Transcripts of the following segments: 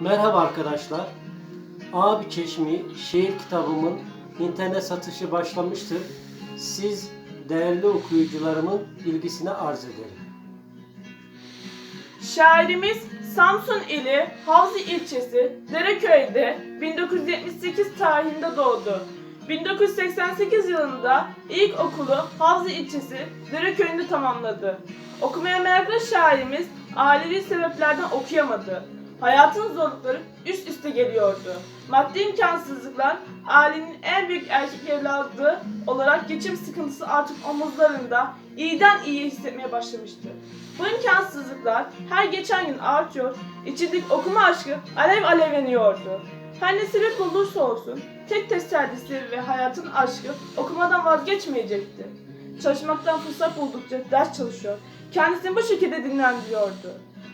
Merhaba arkadaşlar. Abi Çeşmi şiir kitabımın internet satışı başlamıştır. Siz değerli okuyucularımın ilgisine arz ederim. Şairimiz Samsun ili Havzi ilçesi Dereköy'de 1978 tarihinde doğdu. 1988 yılında ilk okulu Havzi ilçesi Dereköy'ünde tamamladı. Okumaya meraklı şairimiz ailevi sebeplerden okuyamadı. Hayatın zorlukları üst üste geliyordu. Maddi imkansızlıklar ailenin en büyük erkek evladı olarak geçim sıkıntısı artık omuzlarında iyiden iyiye hissetmeye başlamıştı. Bu imkansızlıklar her geçen gün artıyor, içindeki okuma aşkı alev alevleniyordu. Her ne sebep olursa olsun tek tesellisi ve hayatın aşkı okumadan vazgeçmeyecekti. Çalışmaktan fırsat buldukça ders çalışıyor, kendisini bu şekilde dinlendiriyordu.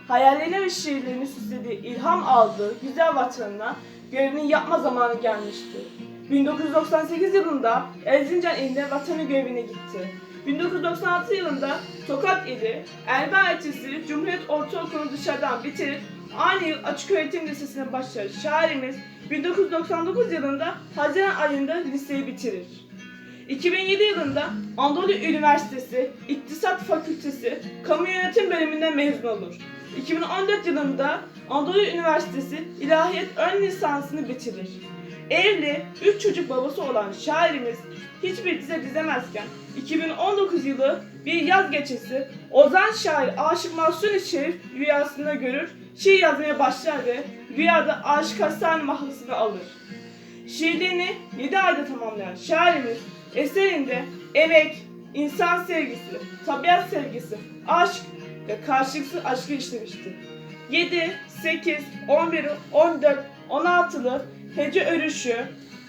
Hayallerini ve şiirlerini süslediği, ilham aldığı güzel vatanına görevini yapma zamanı gelmişti. 1998 yılında Erzincan ilinde vatanı görevine gitti. 1996 yılında Tokat ili Elba ilçesi Cumhuriyet Ortaokulu'nu dışarıdan bitirip aynı yıl Açık Öğretim Lisesi'ne başlayan şairimiz 1999 yılında Haziran ayında liseyi bitirir. 2007 yılında Anadolu Üniversitesi İktisat Fakültesi Kamu Yönetim bölümünden mezun olur. 2014 yılında Anadolu Üniversitesi İlahiyat Ön Lisansını bitirir. Evli, 3 çocuk babası olan şairimiz hiçbir dize dizemezken 2019 yılı bir yaz gecesi Ozan şair Aşık Mahsuni Şerif rüyasında görür, şiir yazmaya başlar ve rüyada Aşık Hasan mahlasını alır. Şiirlerini 7 ayda tamamlayan şairimiz eserinde emek, insan sevgisi, tabiat sevgisi, aşk ve karşılıksız aşkı işlemiştir. 7, 8, 11, 14, 16'lı hece örüşü,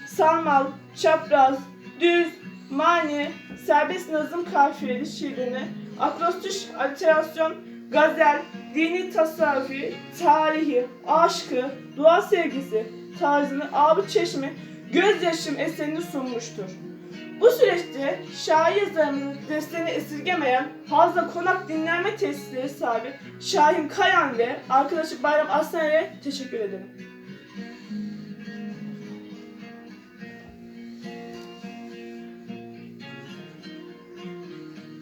sarmal, çapraz, düz, mani, serbest nazım kafiyeli şiirini, akrostiş, aliterasyon, gazel, dini tasavvufi, tarihi, aşkı, dua sevgisi tarzını Abi Çeşmi gözyaşım eserini sunmuştur. Bu süreçte şair yazarının desteğini esirgemeyen Hazla Konak Dinlenme Tesisleri sahibi Şahin Kayan ve arkadaşı Bayram Aslan'a teşekkür ederim.